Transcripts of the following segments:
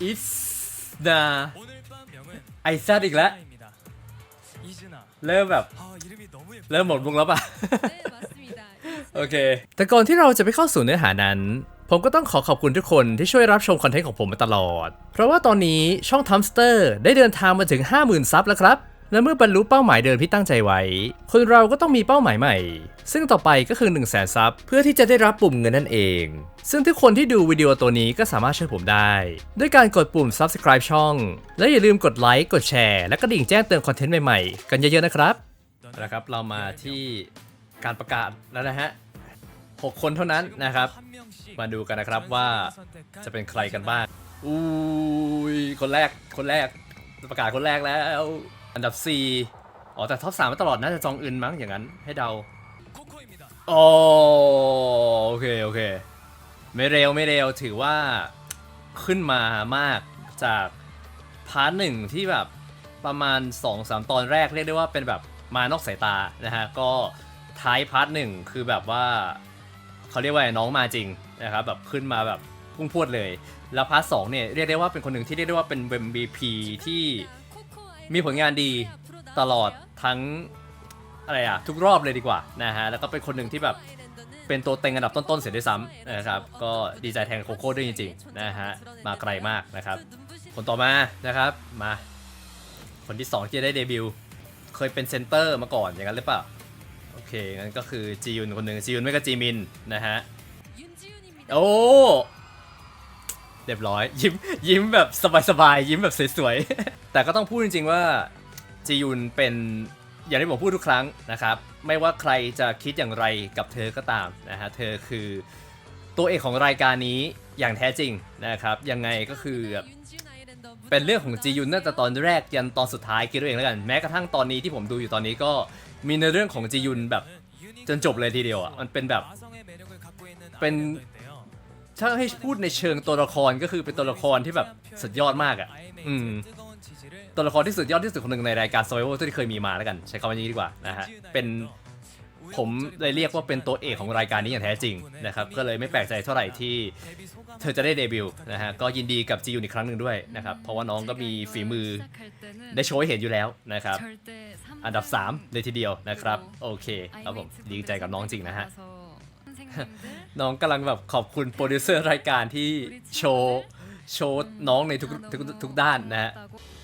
It's the ไอซัดอีกแล้ว เริ่มแบบ เริ่มหมดมุกแล้วป่ะ โอเค แต่ก่อนที่เราจะไปเข้าสู่เนื้อหานั้น ผมก็ต้องขอขอบคุณทุกคนที่ช่วยรับชมคอนเทนต์ของผมมาตลอด เพราะว่าตอนนี้ช่องทัมสเตอร์ได้เดินทางมาถึง 50,000 ซับแล้วครับ และเมื่อบรรลุเป้าหมายเดิมที่ตั้งใจไว้ คนเราก็ต้องมีเป้าหมายใหม่ ซึ่งต่อไปก็คือ1 0 0 0 0แสนซับเพื่อที่จะได้รับปุ่มเงินนั่นเอง ซึ่งทุกคนที่ดูวิดีโอตัวนี้ก็สามารถช่วยผมได้ ด้วยการกดปุ่ม subscribe ช่อง และอย่าลืมกดไลค์ กดแชร์ และกระดิ่งแจ้งเตือนคอนเทนต์ใหม่ๆ กันเยอะๆนะครับเอาละครับ เรามาที่การประกาศแล้วนะฮะ6คนเท่านั้นนะครับ มาดูกันนะครับว่าจะเป็นใครกันบ้างอุ้ยคนแรกคนแรกประกาศคนแรกแล้ว อันดับ 4 อ๋อ แต่ท็อปสามมาตลอดน่าจะจองอึนมั้งอย่างนั้นให้เดาอ๋อโอเค โอเค ไม่เร็วไม่เร็วถือว่าขึ้นมามากจากพาร์ทหนึ่งที่แบบประมาณ 2-3 ตอนแรกเรียกได้ว่าเป็นแบบมานอกสายตานะฮะ ก็ท้ายพาร์ทหนึ่งคือแบบว่าเขาเรียกว่าไงน้องมาจริงนะครับแบบขึ้นมาแบบพุ่งพรวดเลย แล้วพาร์ทสองเนี่ยเรียกได้ว่าเป็นคนหนึ่งที่เรียกได้ว่าเป็น MVP ที่ มีผลงานดีตลอดทั้งอะไรอะทุกรอบเลยดีกว่านะฮะแล้วก็เป็นคนหนึ่งที่แบบเป็นตัวเต็งอันดับต้นๆเสียด้วยซ้ำนะครับ ก็ดีใจแทนโคโค่ด้วยจริงๆนะฮะมาไกลมากนะครับ คนต่อมานะครับมาคนที่2ที่ได้เดบิวเคยเป็นเซนเตอร์มาก่อนอย่างนั้นหรือเปล่าโอเคงั้นก็คือจียุนคนหนึ่งจียุนไม่ก็จีมินนะฮะโอ้ เรียบร้อย ยิ้มยิ้มแบบสบายๆยิ้มแบบสวยๆ แต่ก็ต้องพูดจริงๆว่าจียุนเป็นอย่างที่ผมพูดทุกครั้งนะครับ ไม่ว่าใครจะคิดอย่างไรกับเธอก็ตามนะฮะเธอคือตัวเอกของรายการนี้อย่างแท้จริงนะครับยังไงก็คือเป็นเรื่องของจียุนตั้งแต่ตอนแรกยันตอนสุดท้ายคิดด้วยเองแล้วกันแม้กระทั่งตอนนี้ที่ผมดูอยู่ตอนนี้ก็มีในเรื่องของจียุนแบบจนจบเลยทีเดียวอะมันเป็นแบบเป็น ถ้าให้พูดในเชิงตัวละครก็คือเป็นตัวละครที่แบบสุดยอดมากอะ อืม ตัวละครที่สุดยอดที่สุดคนหนึ่งในรายการ Survival ที่เคยมีมาแล้วกัน ใช้คำว่านี้ดีกว่านะฮะ เป็นผมเลยเรียกว่าเป็นตัวเอกของรายการนี้อย่างแท้จริงนะครับ ก็เลยไม่แปลกใจเท่าไหร่ที่เธอจะได้เดบิวต์นะฮะ ก็ยินดีกับจียุนอีกครั้งหนึ่งด้วยนะครับ เพราะว่าน้องก็มีฝีมือได้โชว์ให้เห็นอยู่แล้วนะครับ อันดับ3เลยทีเดียวนะครับ โอเคครับผมดีใจกับน้องจริงนะฮะ น้องกำลังแบบขอบคุณโปรดิวเซอร์รายการที่โชว์โชว์น้องในทุกทุกทุกด้านนะฮะ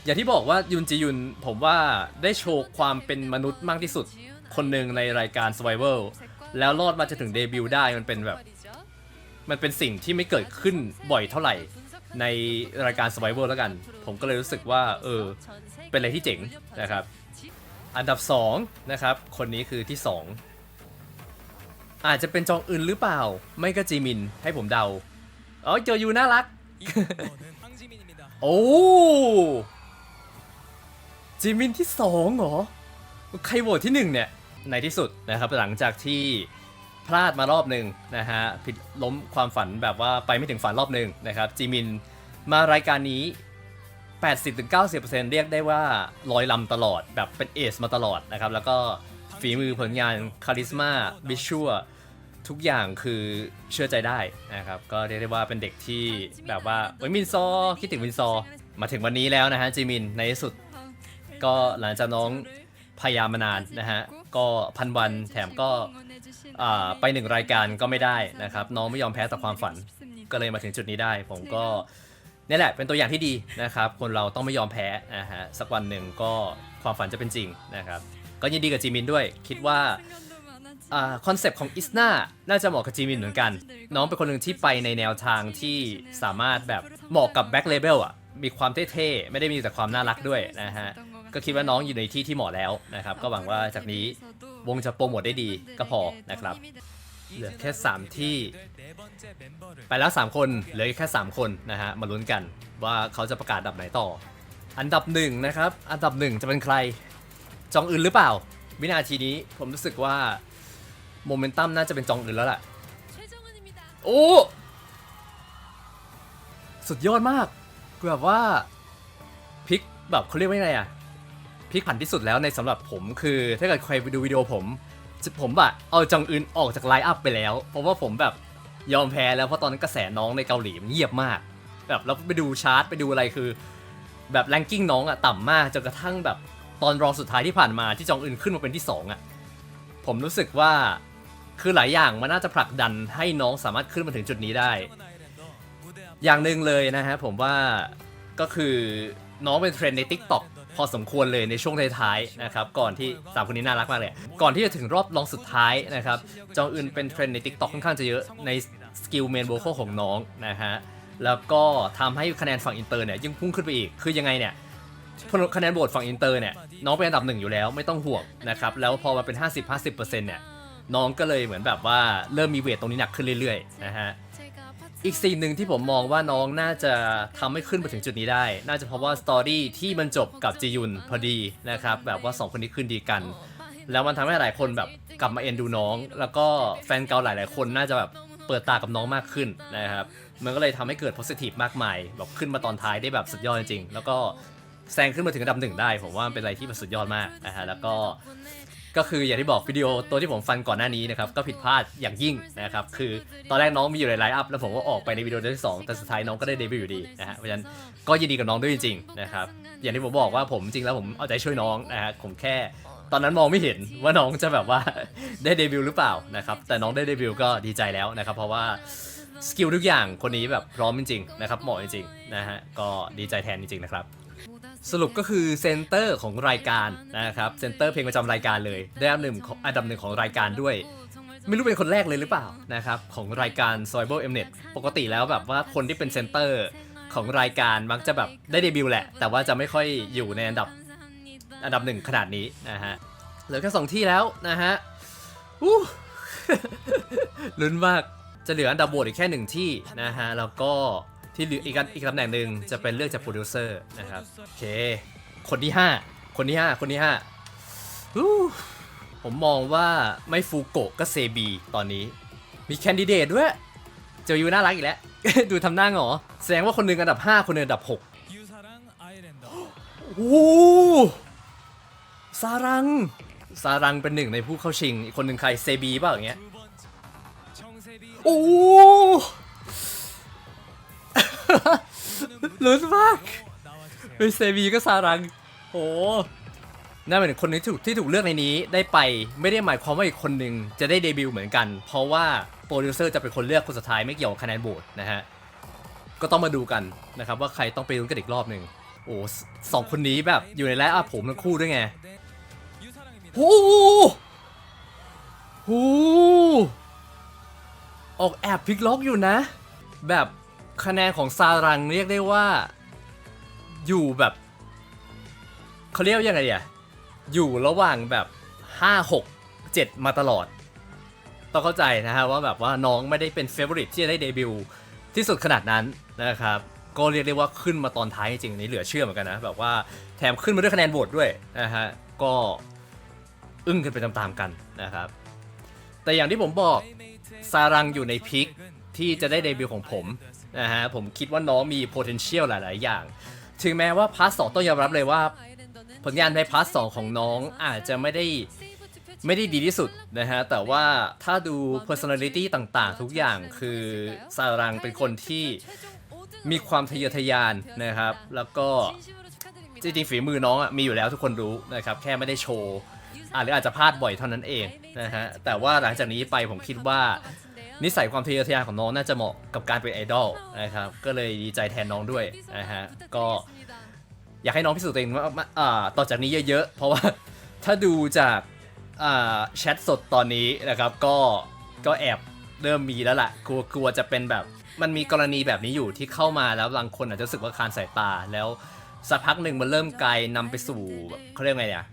อย่างที่บอกว่ายุนจียุนผมว่าได้โชว์ความเป็นมนุษย์มากที่สุดคนหนึ่งในรายการ Survival แล้วรอดมาจนถึงเดบิวต์ได้มันเป็นแบบ มันเป็นสิ่งที่ไม่เกิดขึ้นบ่อยเท่าไหร่ในรายการ Survival แล้วกัน ผมก็เลยรู้สึกว่า เออ เป็นอะไรที่เจ๋งนะครับ อันดับ 2 นะครับ คนนี้คือที่ 2 อาจจะเป็นจองอึนหรือเปล่า ไม่ก็จีมินให้ผมเดาอ๋อเจอยูน่ารัก โอ้จีมินที่สองเหรอ ใครโหวตที่หนึ่งเนี่ย ในที่สุดนะครับ หลังจากที่พลาดมารอบหนึ่งนะฮะผิดล้มความฝันแบบว่าไปไม่ถึงฝันรอบหนึ่งนะครับ จีมินมารายการนี้ 80-90%เรียกได้ว่าลอยลำตลอดแบบเป็นเอสมาตลอดนะครับ แล้วก็ ฝีมือผลงานคาริสมาบิชัวทุกอย่างคือเชื่อใจได้นะครับ ก็เรียกได้ว่าเป็นเด็กที่แบบว่าเอ้ยมินซอ คิดถึงมินซอ มาถึงวันนี้แล้วนะฮะจีมินในที่สุด ก็หลังจากน้องพยายามมานานนะฮะ ก็พันวันแถมก็ไปหนึ่งรายการก็ไม่ได้นะครับ น้องไม่ยอมแพ้ต่อความฝัน ก็เลยมาถึงจุดนี้ได้ ผมก็นี่แหละเป็นตัวอย่างที่ดีนะครับ คนเราต้องไม่ยอมแพ้นะฮะสักวันหนึ่งก็ความฝันจะเป็นจริงนะครับ ก็ยินดีกับจีมินด้วย คิดว่าคอนเซปต์ของอิสนาน่าจะเหมาะกับจีมินเหมือนกัน น้องเป็นคนหนึ่งที่ไปในแนวทางที่สามารถแบบเหมาะกับแบ็คเลเบลอะ มีความเท่ๆ ไม่ได้มีแต่ความน่ารักด้วยนะฮะ ก็คิดว่าน้องอยู่ในที่ที่เหมาะแล้วนะครับ ก็หวังว่าจากนี้วงจะโปรโมทได้ดีก็พอนะครับ เหลือแค่ 3 ที่ ไปแล้ว 3 คน เหลือแค่ 3 คนนะฮะ มาลุ้นกันว่าเขาจะประกาศอันดับไหนต่อ อันดับหนึ่งนะครับ อันดับหนึ่งจะเป็นใคร จองอื่นหรือเปล่า วินาทีนี้ผมรู้สึกว่าโมเมนตัมน่าจะเป็นจองอื่นแล้วแหละโอ้สุดยอดมากคือแบบว่าพลิกแบบเขาเรียกว่าไงอะพลิกผันที่สุดแล้วในสำหรับผมคือ ถ้าเกิดใครดูวิดีโอผมผมแบบเอาจองอื่นออกจากไลน์อัพไปแล้ว เพราะว่าผมแบบยอมแพ้แล้วเพราะตอนนั้นกระแสน้องในเกาหลีมันเงียบมาก แบบเราไปดูชาร์ตไปดูอะไรคือ แบบแรงกิ้งน้องอะต่ำมากจนกระทั่งแบบ ตอนรองสุดท้ายที่ผ่านมาที่จองอึนขึ้นมาเป็นที่สองอะผมรู้สึกว่าคือหลายอย่างมันน่าจะผลักดันให้น้องสามารถขึ้นมาถึงจุดนี้ได้ อย่างหนึ่งเลยนะฮะผมว่าก็คือน้องเป็นเทรนด์ใน TikTok พอสมควรเลยในช่วงท้ายๆนะครับก่อนที่สามคนนี้น่ารักมากเลย ก่อนที่จะถึงรอบรองสุดท้ายนะครับจองอึนเป็นเทรนด์ใน TikTok ค่อนข้างจะเยอะในสกิลเมนโวคอลของน้องนะฮะแล้วก็ทำให้คะแนนฝั่งอินเตอร์เนี่ยยิ่งพุ่งขึ้นไปอีก คือยังไงเนี่ย คะแนนโหวตฝั่งอินเตอร์เนี่ยน้องเป็นอันดับหนึ่งอยู่แล้วไม่ต้องห่วงนะครับแล้วพอมาเป็น 50-50%เนี่ยน้องก็เลยเหมือนแบบว่าเริ่มมีเวทตรงนี้หนักขึ้นเรื่อยๆนะฮะอีกสิ่งหนึ่งที่ผมมองว่าน้องน่าจะทำให้ขึ้นมาถึงจุดนี้ได้ น่าจะเพราะว่าสตอรี่ที่มันจบกับจียุนพอดีนะครับแบบว่า 2 คนนี้ขึ้นดีกัน แล้วมันทำให้หลายคนแบบกลับมาเอ็นดูน้อง แล้วก็แฟนเก่าหลาย ๆ คนน่าจะแบบเปิดตากับน้องมากขึ้นนะครับมันก็เลยทำให้เกิด positive มากมายแบบขึ้นมาตอนท้ายได้แบบสุดยอดจริงๆ แล้วก็ แซงขึ้นมาถึงอันดับหนึ่งได้ ผมว่ามันเป็นอะไรที่มันสุดยอดมากนะฮะแล้วก็ก็คืออย่างที่บอกวิดีโอตัวที่ผมฟันก่อนหน้านี้นะครับก็ผิดพลาดอย่างยิ่งนะครับคือตอนแรกน้องมีอยู่ในไลน์อัพแล้วผมก็ออกไปในวิดีโอที่สองแต่สุดท้ายน้องก็ได้เดบิวต์อยู่ดีนะฮะเพราะฉะนั้นก็ยินดีกับน้องด้วยจริงๆนะครับอย่างที่ผมบอกว่าผมจริงแล้วผมเอาใจช่วยน้องนะฮะผมแค่ ตอนนั้นมองไม่เห็นว่าน้องจะแบบว่า ได้เดบิวต์หรือเปล่านะครับแต่น้องได้เดบิวต์ก็ดีใจแล้วนะครับเพราะว่าสกิลทุกอย่างคนนี้แบบพร้อมจริงๆนะครับเหมาะจริงๆนะฮะก็ดีใจแทนจริงๆนะครับ สรุปก็คือเซนเตอร์ของรายการนะครับเซนเตอร์เพลงประจำรายการเลย ได้อันดับหนึ่งของอันดับหนึ่งของรายการด้วย ไม่รู้เป็นคนแรกเลยหรือเปล่านะครับของรายการ s o i b l e Mnet ปกติแล้วแบบว่าคนที่เป็นเซนเตอร์ของรายการมักจะแบบได้เดบิวต์แหละ แต่ว่าจะไม่ค่อยอยู่ในอันดับอันดับหนึ่งขนาดนี้นะฮะเหลือแค่สองที่แล้วนะฮะอู้ลุ้นมากจะเหลืออันดับโหวตอีกแค่หนึ่งที่นะฮะแล้วก็ ที่เหลืออีกอีกตำแหน่งหนึ่งจะเป็นเลือกจากโปรดิวเซอร์นะครับโอเค คนที่ 5 คนที่ 5 คนที่5ฮู้ผมมองว่าไม่ฟูโกะก็เซบีตอนนี้ มีแคนดิเดตด้วย เจอยูน่ารักอีกแล้ว ดูทำหน้างอแสดงว่าคนหนึ่งอันดับ 5 คนหนึ่งอันดับ 6 โอ้ซารัง ซารังเป็นหนึ่งในผู้เข้าชิง อีกคนหนึ่งใครเซบีเปล่าอย่างเงี้ย โอ้ ลุ้นมากเป็เซบีก็ซารัง โหนั่นหมายถึงคนที่ถูกที่ถูกเลือกในนี้ได้ไปไม่ได้หมายความว่าอีกคนหนึ่งจะได้เดบิวต์เหมือนกัน เพราะว่าโปรดิวเซอร์จะเป็นคนเลือกคนสุดท้ายไม่เกี่ยวกับคะแนนโหวตนะฮะ ก็ต้องมาดูกันนะครับว่าใครต้องไปลุ้นกันอีกรอบหนึ่งโอ้สองคนนี้แบบอยู่ในไลฟ์อัพผมทั้งคู่ด้วยไงโอ้โหออกแอบพลิกล็อกอยู่นะ แบบ คะแนนของซารังเรียกได้ว่า อยู่แบบเขาเรียกยังไงอะอยู่ระหว่างแบบ5 6 7มาตลอด ต้องเข้าใจนะฮะว่าแบบว่าน้องไม่ได้เป็นเฟเวอริตที่จะได้เดบิวที่สุดขนาดนั้นนะครับ ก็เรียกได้ว่าขึ้นมาตอนท้ายจริงๆนี่เหลือเชื่อเหมือนกันนะ แบบว่าแถมขึ้นมาด้วยคะแนนโหวตด้วยนะฮะก็อึ้งกันไปตามๆกันนะครับ แต่อย่างที่ผมบอกซารังอยู่ในพิกที่จะได้เดบิวของผม นะฮะผมคิดว่าน้องมี potential หลาย ๆ อย่าง ถึงแม้ว่าพาร์ทสองต้องยอมรับเลยว่า ผลงานในพาร์ทสองของน้องอาจจะไม่ได้ไม่ได้ดีที่สุดนะฮะ แต่ว่าถ้าดู personality ต่าง ๆ ทุกอย่างคือซารังเป็นคนที่มีความทะเยอทะยานนะครับ แล้วก็จริง ๆ ฝีมือน้องอมีอยู่แล้วทุกคนรู้นะครับ แค่ไม่ได้โชว์หรืออาจจะพลาดบ่อยเท่านั้นเองนะฮะ แต่ว่าหลังจากนี้ไปผมคิดว่า นิสัยความทะเยอทะยานของน้องน่าจะเหมาะกับการเป็นไอดอลนะครับ ก็เลยดีใจแทนน้องด้วยนะฮะ ก็อยากให้น้องพิสูจน์ตัวเองว่าอ่าต่อจากนี้เยอะๆ เพราะว่าถ้าดูจากอ่าแชทสดตอนนี้นะครับ ก็ก็แอบเริ่มมีแล้วล่ะกลัวกลัวจะเป็นแบบมันมีกรณีแบบนี้อยู่ที่เข้ามาแล้วบางคนอาจจะรู้สึกว่าคานสายตาแล้วสักพักหนึ่งมันเริ่มไกลนำไปสู่เขาเรียกไงเนี่ย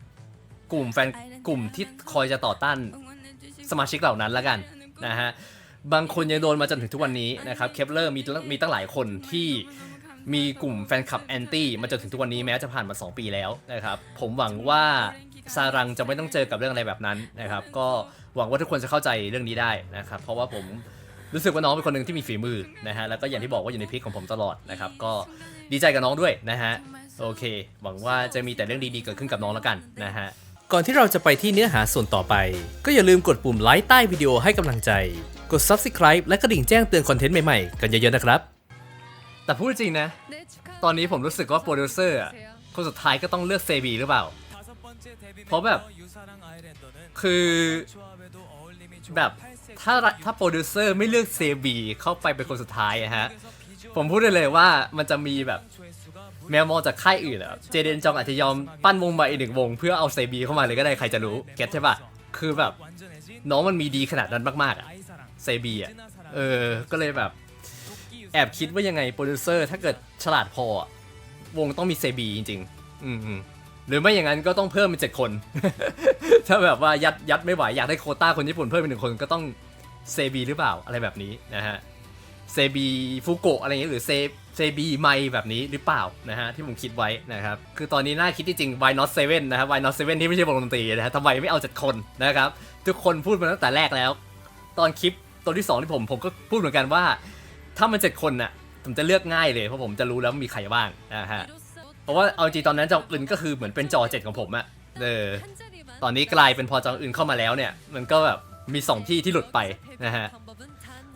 กลุ่มแฟนกลุ่มที่คอยจะต่อต้านสมาชิกเหล่านั้นละกันนะฮะ บางคนยังโดนมาจนถึงทุกวันนี้นะครับเคปเลอร์มีมีตั้งหลายคนที่มีกลุ่มแฟนคลับแอนตี้มาจนถึงทุกวันนี้แม้จะผ่านมา 2 ปีแล้วนะครับ ผมหวังว่าซารังจะไม่ต้องเจอกับเรื่องอะไรแบบนั้นนะครับ ก็หวังว่าทุกคนจะเข้าใจเรื่องนี้ได้นะครับ เพราะว่าผมรู้สึกว่าน้องเป็นคนหนึ่งที่มีฝีมือนะฮะแล้วก็อย่างที่บอกว่าอยู่ในพิกของผมตลอดนะครับ ก็ดีใจกับน้องด้วยนะฮะโอเค หวังว่าจะมีแต่เรื่องดีๆเกิดขึ้นกับน้องแล้วกันนะฮะ ก่อนที่เราจะไปที่เนื้อหาส่วนต่อไป ก็อย่าลืมกดปุ่มไลค์ใต้วิดีโอให้กำลังใจ กด Subscribe และกระดิ่งแจ้งเตือนคอนเทนต์ใหม่ๆ กันเยอะๆนะครับ แต่พูดจริงนะ ตอนนี้ผมรู้สึกว่าโปรดิวเซอร์คนสุดท้ายก็ต้องเลือกเซบีหรือเปล่า เพราะแบบ คือแบบถ้าถ้าโปรดิวเซอร์ไม่เลือกเซบีเข้าไปเป็นคนสุดท้ายอะฮะ ผมพูดได้เลยว่ามันจะมีแบบ แมวมองจากค่ายอื่นอะเจเดนจองอาจจะยอมปั้นวงใหม่อีกหนึ่งวง เพื่อเอาเซบีเข้ามาเลยก็ได้ใครจะรู้เก็ตใช่ปะคือแบบ น้องมันมีดีขนาดนั้นมากๆอะเซบีอะเออ ก็เลยแบบ แอบคิดว่ายังไงโปรดิวเซอร์ถ้าเกิดฉลาดพอ วงต้องมีเซบีจริง ๆ อืมหรือไม่อย่างนั้นก็ต้องเพิ่มเป็นเจ็ดคน ถ้าแบบว่ายัดยัดไม่ไหว อยากได้โคต้าคนญี่ปุ่นเพิ่มเป็นหนึ่งคนก็ต้องเซบีหรือเปล่าอะไรแบบนี้นะฮะเซบีฟูโกะอะไรเงี้ยหรือเซ เซบีไมแบบนี้หรือเปล่านะฮะที่ผมคิดไว้นะครับคือตอนนี้น่าคิดที่จริง Why Not Seven นะครับ Why Not Seven ที่ไม่ใช่วงดนตรีนะฮะทำไมไม่เอาเจ็ดคนนะครับทุกคนพูดมาตั้งแต่แรกแล้ว ตอนคลิปตอนที่2ที่ผมผมก็พูดเหมือนกันว่า ถ้ามันเจ็ดคนน่ะผมจะเลือกง่ายเลยเพราะผมจะรู้แล้วมีใครบ้างนะฮะเพราะว่าเอาจริงตอนนั้นจองอื่นก็คือเหมือนเป็นจอเจ็ดของผมอะเออตอนนี้กลายเป็นพอจองอื่นเข้ามาแล้วเนี่ยมันก็แบบมี 2 ที่ที่หลุดไปนะฮะ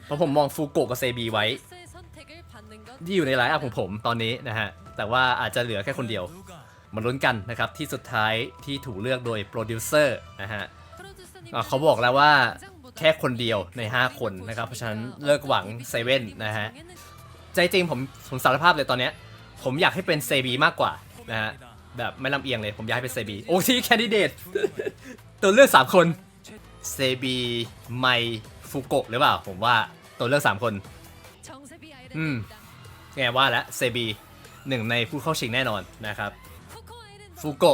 เพราะผมมองฟูกโกกับเซบีไว้ ที่อยู่ในไลน์อัพของผมตอนนี้นะฮะ แต่ว่าอาจจะเหลือแค่คนเดียว มาลุ้นกันนะครับ ที่สุดท้ายที่ถูกเลือกโดยโปรดิวเซอร์นะฮะเขาบอกแล้วว่าแค่คนเดียวใน 5 คนนะครับ เพราะฉะนั้นเลิกหวังเซเว่นนะฮะ ใจจริงผมผมสารภาพเลยตอนนี้ผมอยากให้เป็นเซบีมากกว่านะฮะ แบบไม่ลำเอียงเลยผมอยากให้เป็นเซบีโอ้ที่แคนดิเดตตัวเลือก 3 คนเซบีไมฟุโกะหรือเปล่า ผมว่าตัวเลือก 3 คน อืม ไงว่าแล้วเซบีหนึ่งในผู้เข้าชิงแน่นอนนะครับฟูกโก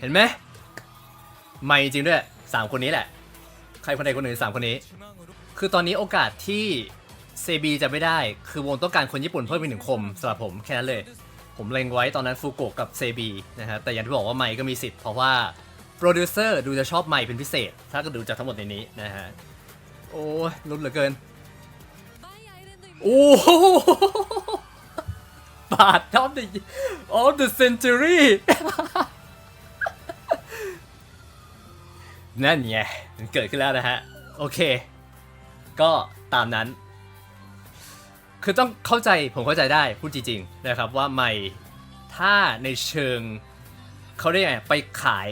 เห็นไหมไม่จริงด้วย 3 คนนี้แหละ ใครคนใดคนหนึ่งสามคนนี้ คือตอนนี้โอกาสที่เซบีจะไม่ได้ คือวงต้องการคนญี่ปุ่นเพิ่มอีกหนึ่งคมสำหรับผมแค่นั้นเลย ผมเล็งไว้ตอนนั้นฟูกโกกับเซบีนะฮะแต่อย่างที่บอกว่าไม่ก็มีสิทธิ์เพราะว่าโปรดิวเซอร์ดูจะชอบไม่เป็นพิเศษ ถ้าก็ดูจากทั้งหมดในนี้นะฮะโอ้ลุ้นเหลือเกิน โอ้โหบาท of the of the century นั่นไงมันเกิดขึ้นแล้วนะฮะ โอเค ก็ตามนั้น คือต้องเข้าใจผมเข้าใจได้พูดจริงๆนะครับว่าไม่ถ้าในเชิงเขาเรียกไงไปขาย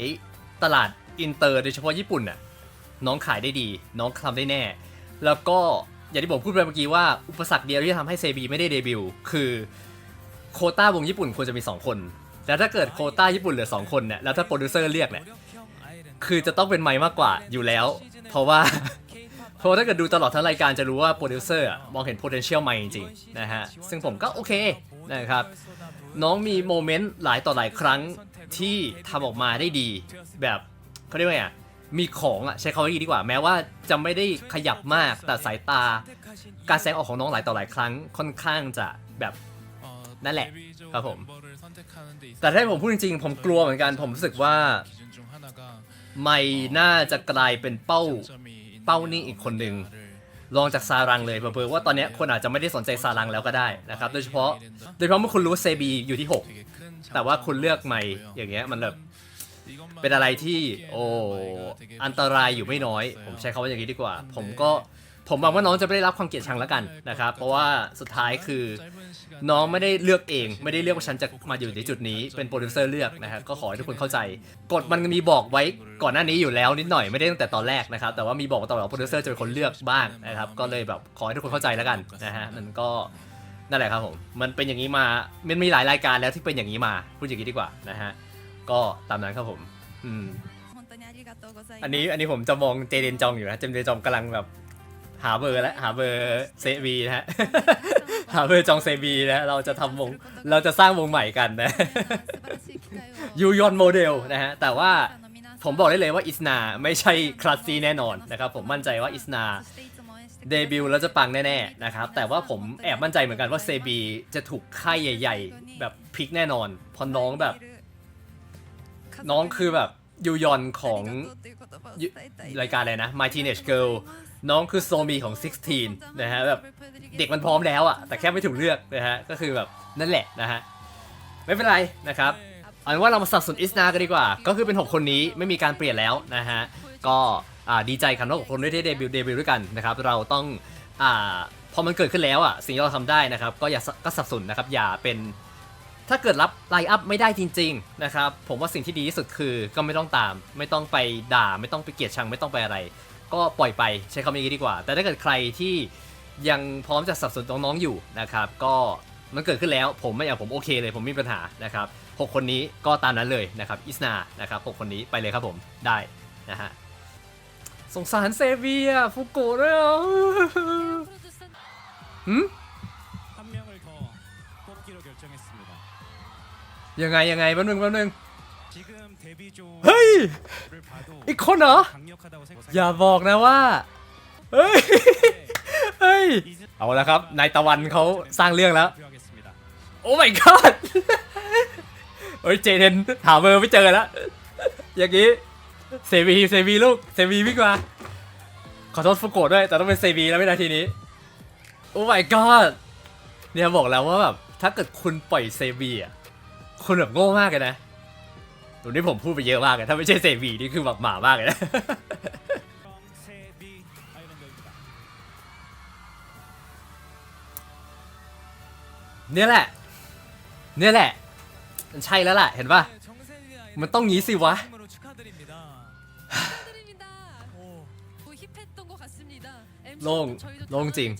ตลาดอินเตอร์โดยเฉพาะญี่ปุ่นน่ะน้องขายได้ดี น้องทำได้แน่ แล้วก็ อย่างที่ผมพูดไปเมื่อกี้ว่าอุปสรรคเดียวที่ทำให้เซบีไม่ได้เดบิวคือโคต้าวงญี่ปุ่นควรจะมี 2 คน แล้วถ้าเกิดโคต้าญี่ปุ่นเหลือ 2 คนเนี่ยแล้วถ้าโปรดิวเซอร์เรียกเนี่ยคือจะต้องเป็นไม้มากกว่าอยู่แล้ว เพราะว่า เพราะถ้าเกิดดูตลอดทั้งรายการจะรู้ว่าโปรดิวเซอร์มองเห็น potential ไม่จริงนะฮะซึ่งผมก็โอเคนะครับน้องมีโมเมนต์หลายต่อหลายครั้งที่ทำออกมาได้ดี แบบเขาเรียกว่าไง มีของอะใช้คำว่าดีดีกว่าแม้ว่าจะไม่ได้ขยับมากแต่สายตา การแสดงออกของน้องหลายต่อหลายครั้งค่อนข้างจะแบบนั่นแหละครับผม แต่ถ้าให้ผมพูดจริงๆ ผมกลัวเหมือนกันผมรู้สึกว่า ไม่น่าจะกลายเป็นเป้าเป้านิ่อีกคนหนึ่งลองจากซารังเลยเผื่อๆว่าตอนนี้คนอาจจะไม่ได้สนใจซารังแล้วก็ได้นะครับโดยเฉพาะโดยเฉพาะเมื่อคุณรู้เซบีอยู่ที่ 6 แต่ว่าคุณเลือกไม่อย่างเงี้ยมันแบบ เป็นอะไรที่โอ้อันตรายอยู่ไม่น้อย ผมใช้คำว่าอย่างนี้ดีกว่า ผมก็ผมหวังว่าน้องจะไม่ได้รับความเกลียดชังแล้วกันนะครับ เพราะว่าสุดท้ายคือ น้องไม่ได้เลือกเอง ไม่ได้เลือกว่าฉันจะมาอยู่ในจุดนี้ เป็นโปรดิวเซอร์เลือกนะฮะก็ขอให้ทุกคนเข้าใจ กฎมันมีบอกไว้ก่อนหน้านี้อยู่แล้วนิดหน่อยไม่ได้ตั้งแต่ตอนแรกนะครับ แต่ว่ามีบอกตลอดว่าโปรดิวเซอร์จะเป็นคนเลือกบ้างนะครับ ก็เลยแบบขอให้ทุกคนเข้าใจแล้วกันนะฮะมันก็นั่นแหละครับผม มันเป็นอย่างนี้มา มันมีหลายรายการแล้วที่เป็นอย่างนี้มา พูดอย่างนี้ดีกว่านะฮะ ก็ตามนั้นครับผม อืม อันนี้อันนี้ผมจะมองเจเดนจองอยู่นะ เจเดนจองกำลังแบบ หาเบอร์และหาเบอร์เซบีนะฮะ หาเบอร์จองเซบีนะ เราจะทำวง เราจะสร้างวงใหม่กันนะยูยอนโมเดลนะฮะ แต่ว่าผมบอกได้เลยว่าอิสนาไม่ใช่คลาสซีแน่นอนนะครับผมมั่นใจว่าอิสนาเดบิวต์แล้วจะปังแน่ๆนะครับแต่ว่าผมแอบมั่นใจเหมือนกันว่าเซบีจะถูกค่ายใหญ่ ๆ แบบพลิกแน่นอนพอน้องแบบ น้องคือแบบยูยอนของยุรายการอะไรนะ My Teenage Girl น้องคือโซมีของ 16 นะฮะแบบเด็กมันพร้อมแล้วอะแต่แค่ไม่ถูกเลือกนะฮะ ก็คือแบบนั่นแหละนะฮะ ไม่เป็นไรนะครับเอาเป็นว่าเรามาสนับสนุนอิสนากันดีกว่า ก็คือเป็น 6 คนนี้ไม่มีการเปลี่ยนแล้วนะฮะ ก็อ่าดีใจกับทั้งหกคนด้วยที่เดบิวต์เดบิวต์ด้วยกันนะครับ เราต้องอ่าพอมันเกิดขึ้นแล้วอะสิ่งที่เราทำได้นะครับ ก็อย่าก็สับสนนะครับอย่าเป็น ถ้าเกิดรับไลน์อัพไม่ได้จริงๆนะครับผมว่าสิ่งที่ดีที่สุดคือก็ไม่ต้องตาม ไม่ต้องไปด่า ไม่ต้องไปเกลียดชังไม่ต้องไปอะไร ก็ปล่อยไปใช้คำนี้ดีกว่า แต่ถ้าเกิดใครที่ยังพร้อมจะสับสนน้องๆอยู่นะครับก็มันเกิดขึ้นแล้วผมไม่อย่างผมโอเคเลยผมมีปัญหานะครับ6คนนี้ก็ตามนั้นเลยนะครับอิสนานะครับ6คนนี้ไปเลยครับผมได้นะฮะสงสารเซเวียฟุโกะเลยหืม ยังไงยังไงแป๊บนึงแป๊บนึงเฮ้ย อีกคนเหรอ อย่าบอกนะว่า เฮ้ย เฮ้ย เอาละครับ นายตะวันเขาสร้างเรื่องแล้ว โอ้ my god เฮ้ย เจเทนถามเบอร์ไม่เจอแล้ว อย่างนี้ เซบีเซบีลูก เซบีพี่งมา ขอโทษฟุโกะด้วย แต่ต้องเป็นเซบีแล้วไม่นาทีนี้ โอ้ my god เนี่ยบอกแล้วว่าแบบ ถ้าเกิดคุณปล่อยเซบีอะ คนแบบโง่มากเลยนะตรงนี้ผมพูดไปเยอะมากเลยถ้าไม่ใช่เซบีนี่คือแบบหมามากเลยนะเนี่ยแหละ เนี่ยแหละ มันใช่แล้วแหละเห็นป่ะ มันต้องงี้สิวะ โล่ง โล่งจริง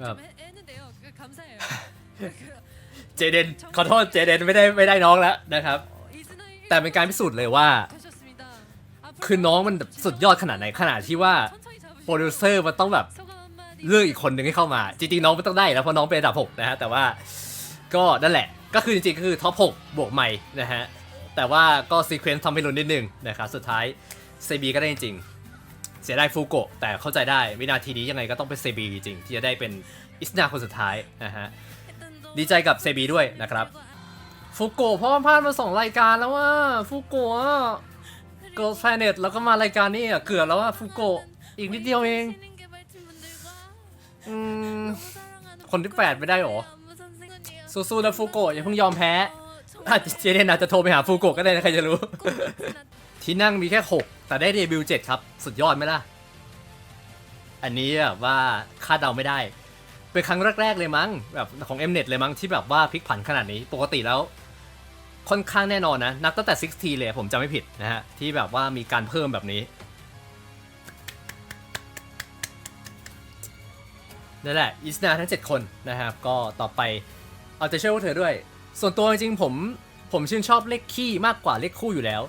แบบ เจเดนขอโทษเจเดนไม่ได้ไม่ได้น้องแล้วนะครับ แต่เป็นการพิสูจน์เลยว่า คือน้องมันสุดยอดขนาดไหนขนาดที่ว่าโปรดิวเซอร์มันต้องแบบเลือกอีกคนหนึ่งให้เข้ามา จริงๆน้องไม่ต้องได้แล้วเพราะน้องเป็นอันดับ6นะฮะแต่ว่าก็นั่นแหละ ก็คือจริงๆคือท็อป6บวกใหม่นะฮะแต่ว่าก็ซีเควนซ์ทำให้ลุ้นนิดนึงนะครับสุดท้ายเซบีก็ได้จริงเสียดายฟูโกะแต่เข้าใจได้วินาทีนี้ยังไงก็ต้องเป็นเซบีจริงที่จะได้เป็นอิสนาคนสุดท้ายนะฮะ ดีใจกับเซบีด้วยนะครับฟุโกเพราะว่าพลาดมาสองรายการแล้วว่าฟุโกะเกิลแพลเน็ตแล้วก็มารายการนี้อะเกือบแล้วว่าฟุโกะอีกนิดเดียวเองอืมคนที่แปดไม่ได้หรอสู้ๆนะฟุโกะอย่าเพิ่งยอมแพ้อาจจะเจเดนอาจจะโทรไปหาฟูโกะก็ได้นะใครจะรู้ ที่นั่งมีแค่ 6 แต่ได้เดบิวต์7ครับ สุดยอดไหมล่ะ อันนี้ว่าคาดเดาไม่ได้ เป็นครั้งแรก ๆ เลยมั้งแบบของ Mnet เลยมั้งที่แบบว่าพลิกผันขนาดนี้ปกติแล้ว ค่อนข้างแน่นอนนะ นับตั้งแต่ 6T เลยผมจำไม่ผิดนะฮะ ที่แบบว่ามีการเพิ่มแบบนี้นั่นแหละอิสนาทั้ง 7 คนนะครับ ก็ต่อไปเอาใจช่วยพวกเธอด้วย ส่วนตัวจริงๆผมผมชื่นชอบเลขขี้มากกว่าเลขคู่อยู่แล้ว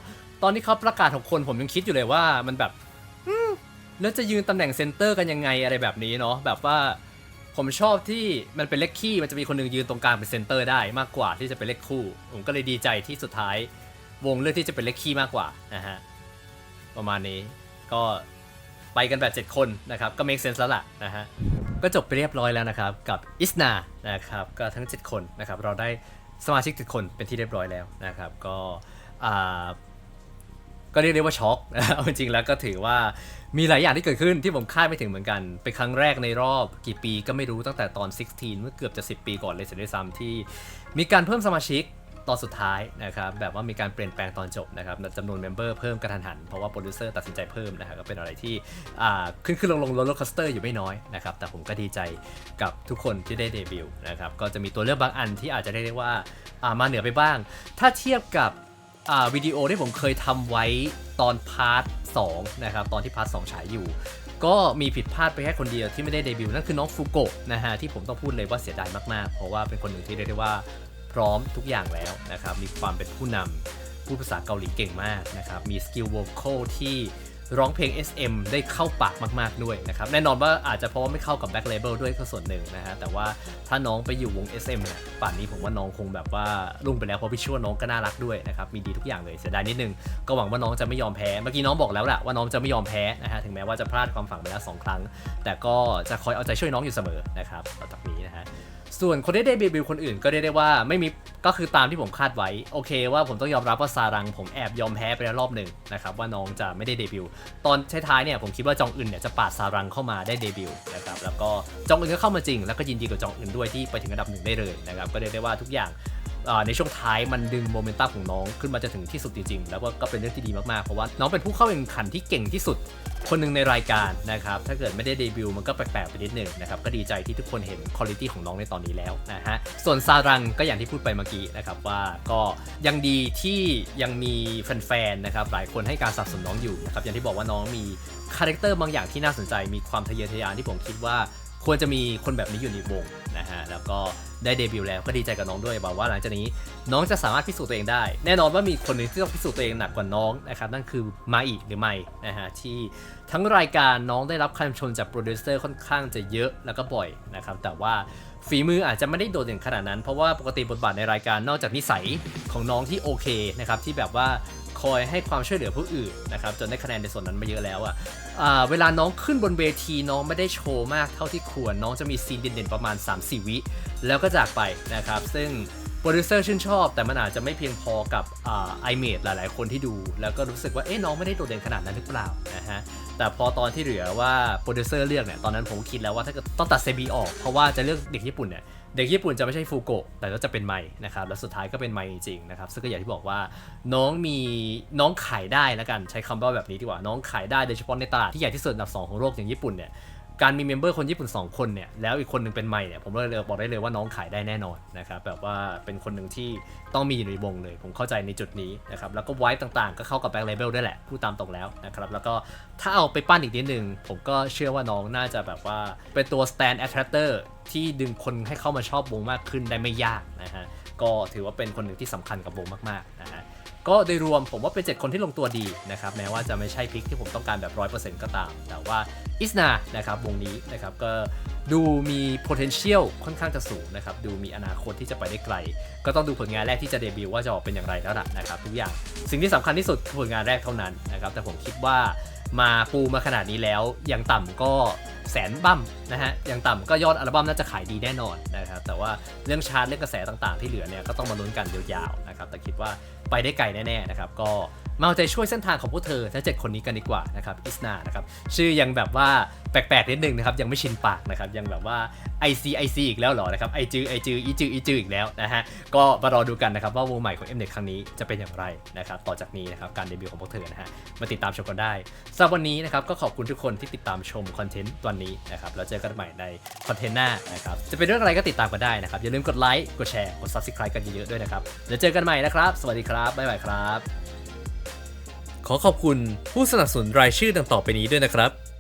ตอนที่เขาประกาศ6คนผมยังคิดอยู่เลยว่ามันแบบแล้วจะยืนตำแหน่งเซนเตอร์กันยังไงอะไรแบบนี้เนาะแบบว่า ผมชอบที่มันเป็นเลขขี้มันจะมีคนหนึ่งยืนตรงกลางเป็นเซนเตอร์ได้มากกว่าที่จะเป็นเลขคู่ ผมก็เลยดีใจที่สุดท้ายวงเลือกที่จะเป็นเลขขี้มากกว่านะฮะประมาณนี้ก็ไปกันแบบ 7 คนนะครับก็ make sense แล้วล่ะนะฮะก็จบไปเรียบร้อยแล้วนะครับกับอิสนานะครับก็ทั้ง 7 คนนะครับเราได้สมาชิก7คนเป็นที่เรียบร้อยแล้วนะครับก็อ่า ก็เรียกได้ว่าช็อกเอาจริงๆแล้วก็ถือว่ามีหลายอย่างที่เกิดขึ้นที่ผมคาดไม่ถึงเหมือนกัน เป็นครั้งแรกในรอบกี่ปีก็ไม่รู้ตั้งแต่ตอน 16 เมื่อเกือบจะ 10 ปีก่อนเลยเสียด้วยซ้ำที่ มีการเพิ่มสมาชิกตอนสุดท้ายนะครับแบบว่ามีการเปลี่ยนแปลงตอนจบนะครับจำนวนเมมเบอร์เพิ่มกระทันหัน เพราะว่าโปรดิวเซอร์ตัดสินใจเพิ่มนะครับก็เป็นอะไรที่ขึ้นขึ้นลงลงโรลเลอร์คอสเตอร์อยู่ไม่น้อยนะครับแต่ผมก็ดีใจกับทุกคนที่ได้เดบิวต์นะครับก็จะมีตัวเลือกบางอันที่อาจจะเรียกได้ว่ามาเหนือไปบ้าง ถ้าเทียบกับ วิดีโอที่ผมเคยทำไว้ตอนพาร์ท2นะครับตอนที่พาร์ท2ฉายอยู่ ก็มีผิดพลาดไปแค่คนเดียวที่ไม่ได้เดบิวต์นั่นคือน้องฟูโกะนะฮะที่ผมต้องพูดเลยว่าเสียดายมากๆ เพราะว่าเป็นคนหนึ่งที่เรียกได้ว่าพร้อมทุกอย่างแล้วนะครับมีความเป็นผู้นำพูดภาษาเกาหลีเก่งมากนะครับมีสกิลโวคอลที่ ร้องเพลง SM ได้เข้าปากมากๆด้วยนะครับ แน่นอนว่าอาจจะเพราะว่าไม่เข้ากับแบ็ k เลเบลด้วยก็ส่วนหนึ่งนะฮะ แต่ว่าถ้าน้องไปอยู่วง SM เนี่ย ป่านนี้ผมว่าน้องคงแบบว่ารุ่งไปแล้ว เพราะพี่ชั่วน้องก็น่ารักด้วยนะครับ มีดีทุกอย่างเลยเสียดายนิดนึง ก็หวังว่าน้องจะไม่ยอมแพ้ เมื่อกี้น้องบอกแล้วแหละว่าน้องจะไม่ยอมแพ้นะฮะ ถึงแม้ว่าจะพลาดความฝันไปแล้วสองครั้ง แต่ก็จะคอยเอาใจช่วยน้องอยู่เสมอนะครับต่อจากนี้นะฮะ ส่วนคนที่ได้เดบิวต์คนอื่นก็ได้ได้ว่าไม่มีก็คือตามที่ผมคาดไว้ โอเคว่าผมต้องยอมรับว่าซารังผมแอบยอมแพ้ไปแล้วรอบหนึ่งนะครับว่าน้องจะไม่ได้เดบิวต์ตอนท้ายๆเนี่ยผมคิดว่าจองอึนเนี่ยจะปาดซารังเข้ามาได้เดบิวต์นะครับแล้วก็จองอึนก็เข้ามาจริง แล้วก็ยินดีกับจองอึนด้วยที่ไปถึงอันดับหนึ่งได้เลยนะครับก็ได้ได้ว่าทุกอย่าง ในช่วงท้ายมันดึงโมเมนตัมของน้องขึ้นมาจะถึงที่สุดจริงๆ แล้วก็ก็เป็นเรื่องที่ดีมากๆ เพราะว่าน้องเป็นผู้เข้าแข่งขันที่เก่งที่สุดคนหนึ่งในรายการนะครับ ถ้าเกิดไม่ได้เดบิวต์มันก็แปลกๆไปนิดหนึ่งนะครับ ก็ดีใจที่ทุกคนเห็นคุณภาพของน้องในตอนนี้แล้วนะฮะ ส่วนซารังก็อย่างที่พูดไปเมื่อกี้นะครับว่าก็ยังดีที่ยังมีแฟนๆนะครับหลายคนให้การสนับสนุนน้องอยู่นะครับอย่างที่บอกว่าน้องมีคาแรคเตอร์บางอย่างที่น่าสนใจมีความทะเยอทะยานที่ผมคิดว่า ควรจะมีคนแบบนี้อยู่ในวงนะฮะแล้วก็ได้เดบิวต์แล้วก็ดีใจกับน้องด้วยบอกว่าหลังจากนี้น้องจะสามารถพิสูจน์ตัวเองได้ แน่นอนว่ามีคนหนึ่งที่ต้องพิสูจน์ตัวเองหนักกว่าน้องนะครับนั่นคือมาอีหรือไม่นะฮะที่ทั้งรายการน้องได้รับคำชมจากโปรดิวเซอร์ค่อนข้างจะเยอะแล้วก็บ่อยนะครับแต่ว่าฝีมืออาจจะไม่ได้โดดเด่นขนาดนั้น เพราะว่าปกติบทบาทในรายการนอกจากนิสัยของน้องที่โอเคนะครับที่แบบว่า คอยให้ความช่วยเหลือผู้อื่นนะครับจนได้คะแนนในส่วนนั้นมาเยอะแล้วอะอ่าเวลาน้องขึ้นบนเวทีน้องไม่ได้โชว์มากเท่าที่ควร น้องจะมีซีนเด่นๆประมาณ 3-4 วิ แล้วก็จากไปนะครับ ซึ่งโปรดิวเซอร์ชื่นชอบ แต่มันอาจจะไม่เพียงพอกับไอเมดหลาย ๆ คนที่ดู แล้วก็รู้สึกว่าเอ๊ะน้องไม่ได้โดดเด่นขนาดนั้นหรือเปล่านะฮะแต่พอตอนที่เหลือว่าโปรดิวเซอร์เลือกเนี่ยตอนนั้นผมคิดแล้วว่าถ้าเกิดต้องตัดเซบีออกเพราะว่าจะเลือกเด็กญี่ปุ่นเนี่ย เด็กญี่ปุ่นจะไม่ใช่ฟูโกะแต่ก็จะเป็นไมนะครับแล้วสุดท้ายก็เป็นไมจริงๆนะครับซึ่งก็อย่างที่บอกว่าน้องมีน้องขายได้แล้วกันใช้คำว่าแบบนี้ดีกว่าน้องขายได้โดยเฉพาะในตลาดที่ใหญ่ที่สุดอันดับ2ของโลกอย่างญี่ปุ่นเนี่ย การมีเมมเบอร์คนญี่ปุ่น 2 คนเนี่ยแล้วอีกคนหนึ่งเป็นไม่เนี่ยผมเลยบอกได้เลยว่าน้องขายได้แน่นอนนะครับแบบว่าเป็นคนหนึ่งที่ต้องมีอยู่ในวงเลย ผมเข้าใจในจุดนี้นะครับแล้วก็ไว้ต่างๆ ก็เข้ากับแบ็คเลเบลด้วยแหละพูดตามตรงแล้วนะครับแล้วก็ถ้าเอาไปปั้นอีกนิดนึง ผมก็เชื่อว่าน้องน่าจะแบบว่าเป็นตัว stand attractor ที่ดึงคนให้เข้ามาชอบวงมากขึ้นได้ไม่ยากนะฮะก็ถือว่าเป็นคนหนึ่งที่สำคัญกับวงมากๆนะฮะ ก็โดยรวมผมว่าเป็น 7 คนที่ลงตัวดีนะครับแม้ว่าจะไม่ใช่พิกที่ผมต้องการแบบ 100%ก็ตาม แต่ว่าอิสนานะครับวงนี้นะครับก็ดูมี potential ค่อนข้างจะสูงนะครับดูมีอนาคตที่จะไปได้ไกล ก็ต้องดูผลงานแรกที่จะเดบิวต์ว่าจะออกเป็นอย่างไรแล้วล่ะนะครับทุกอย่างสิ่งที่สำคัญที่สุดคือผลงานแรกเท่านั้นนะครับแต่ผมคิดว่ามาปูมาขนาดนี้แล้วย่างต่ำก็แสนบั้มนะฮะย่างต่ำก็ยอดอัลบั้มน่าจะขายดีแน่นอนนะครับแต่ว่าเรื่องชาร์ตเรื่องกระแสต่างๆ ที่เหลือเนี่ยก็ต้องมาลุ้นกันยาวๆนะครับแต่คิดว่า ไปได้ไกลแน่ๆนะครับก็มาเอาใจช่วยเส้นทางของพวกเธอทั้งเจ็ดคนนี้กันดีกว่านะครับอิสนานะครับชื่อยังแบบว่า แปลกๆนิดนึงนะครับยังไม่ชินปากนะครับยังแบบว่า IC IC อีกแล้วหรอนะครับไอจือไอจืออีจืออีจืออีกแล้วนะฮะก็มารอดูกันนะครับว่าวงใหม่ของ m n e t ครั้งนี้จะเป็นอย่างไรนะครับต่อจากนี้นะครับการเดบิวต์ของพวกเธอนะฮะมาติดตามชมกันได้สำหรับวันนี้นะครับก็ขอบคุณทุกคนที่ติดตามชมคอนเทนต์วันนี้นะครับแล้วเจอกันใหม่ในคอนเทนต์หน้านะครับจะเป็นเรื่องอะไรก็ติดตามกันได้นะครับอย่าลืมกดไลค์กดแชร์กด subscribe กันเยอะๆด้วยนะครับแล้วเจอกันใหม่นะครับสวัสดีครับบ๊ายบายครับ ขอขอบคุณผู้สนับสนุนรายชื่อดังต่อไปนี้ด้วยนะครับ